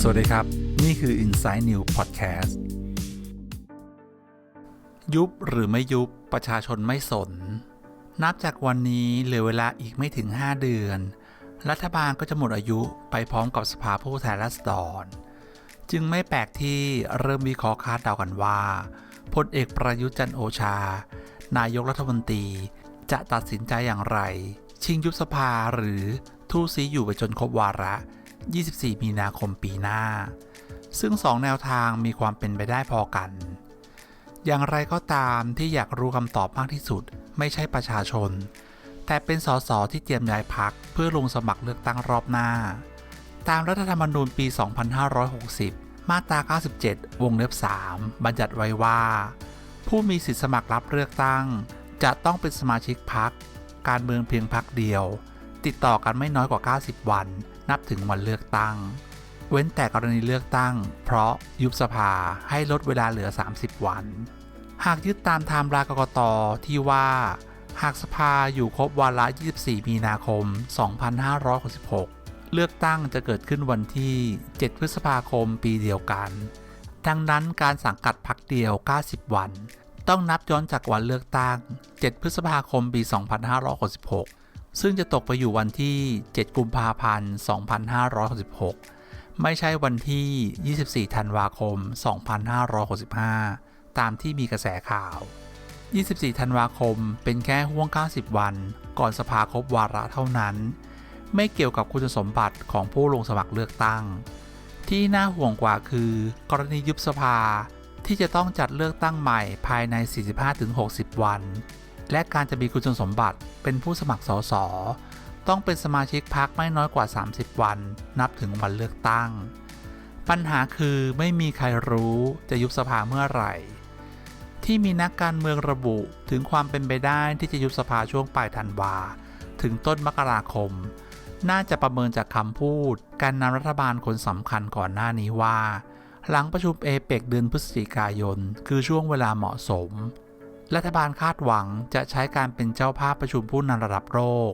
สวัสดีครับ นี่คือ Inside New Podcast ยุบหรือไม่ยุบประชาชนไม่สน นับจากวันนี้เหลือเวลาอีกไม่ถึง 5 เดือน รัฐบาลก็จะหมดอายุไปพร้อมกับสภาผู้แทนราษฎรจึงไม่แปลกที่เริ่มวิเคราะห์คาดเดากันว่าพลเอกประยุทธ์จันโอชา นายกรัฐมนตรีจะตัดสินใจอย่างไร ชิงยุบสภาหรือทู่ซีอยู่ไปจนครบวาระ 24 มีนาคมปีหน้า ซึ่งสองแนวทางมีความเป็นไปได้พอกัน อย่างไรก็ตามที่อยากรู้คำตอบมากที่สุดไม่ใช่ประชาชน แต่เป็นสสที่เตรียมย้ายพักเพื่อลงสมัครเลือกตั้งรอบหน้า ตามรัฐธรรมนูญปี 2560 มาตรา 97 วงเล็บ 3 บัญญัติไว้ว่า ผู้มีสิทธิสมัครรับเลือกตั้ง จะต้องเป็นสมาชิกพัก การเมืองเพียงพักเดียว ติดต่อกันไม่น้อยกว่า 90 วัน นับถึงวันเลือกตั้ง เว้นแต่กรณีเลือกตั้ง เพราะยุบสภาให้ลดเวลาเหลือ 30 วัน หากยึดตามไทม์ไลน์กกตที่ว่า หากสภาอยู่ครบวาระ 24 มีนาคม 2566 เลือกตั้งจะเกิดขึ้นวันที่ 7 พฤษภาคมปีเดียวกัน ดังนั้นการสังกัดพักเดียว 90 วัน ต้องนับย้อนจากวันเลือกตั้ง 7 พฤษภาคม ปี 2566 ซึ่งจะตกไปอยู่วันที่ 7 กุมภาพันธ์ 2566 ไม่ใช่วันที่ 24 ธันวาคม 2565 ตามที่มีกระแสข่าว 24 ธันวาคมเป็นแค่ห่วง 90 วัน ก่อนสภาครบวาระเท่านั้น ไม่เกี่ยวกับคุณสมบัติของผู้ลงสมัครเลือกตั้ง ที่น่าห่วงกว่าคือกรณียุบสภา ที่จะต้องจัดเลือกตั้งใหม่ภายใน 45-60 วัน และการจะมีคุณสมบัติเป็นผู้สมัครสสต้องเป็นสมาชิกพรรคไม่น้อยกว่า 30 วัน นับถึงวันเลือกตั้ง ปัญหาคือไม่มีใครรู้จะยุบสภาเมื่อไหร่ ที่มีนักการเมืองระบุถึงความเป็นไปได้ที่จะยุบสภาช่วงปลายธันวา ถึงต้นมกราคม น่าจะประเมินจากคำพูด การนำรัฐบาลคนสำคัญก่อนหน้านี้ว่า หลังประชุมเอเปกเดือนพฤศจิกายน คือช่วงเวลาเหมาะสม รัฐบาลคาดหวังจะใช้การเป็นเจ้าภาพประชุมผู้นำระดับโลก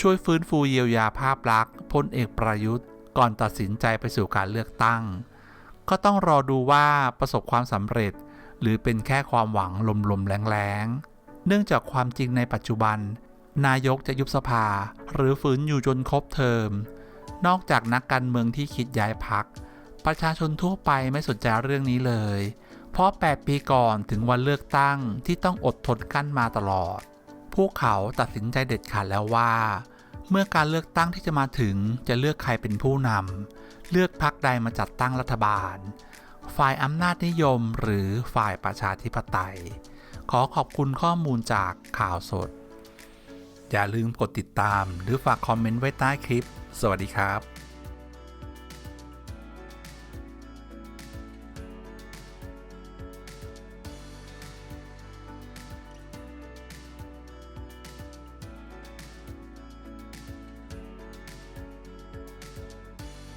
ช่วยฟื้นฟูเยียวยาภาพลักษณ์พลเอกประยุทธ์ ก่อนตัดสินใจไปสู่การเลือกตั้ง ก็ต้องรอดูว่าประสบความสำเร็จ หรือเป็นแค่ความหวังลมๆแรงๆ เนื่องจากความจริงในปัจจุบัน นายกจะยุบสภา หรือฝืนอยู่จนครบเทอม นอกจากนักการเมืองที่คิดย้ายพัก ประชาชนทั่วไปไม่สนใจเรื่องนี้เลย เพราะ 8 ปีก่อนถึงวันเลือกตั้งที่ต้องอดทนกั้นมาตลอด พวกเขาตัดสินใจเด็ดขาดแล้วว่า เมื่อการเลือกตั้งที่จะมาถึงจะเลือกใครเป็นผู้นำเลือกพรรคใดมาจัดตั้งรัฐบาล ฝ่ายอำนาจนิยมหรือฝ่ายประชาธิปไตย ขอขอบคุณข้อมูลจากข่าวสด อย่าลืมกดติดตามหรือฝากคอมเมนต์ไว้ใต้คลิป สวัสดีครับ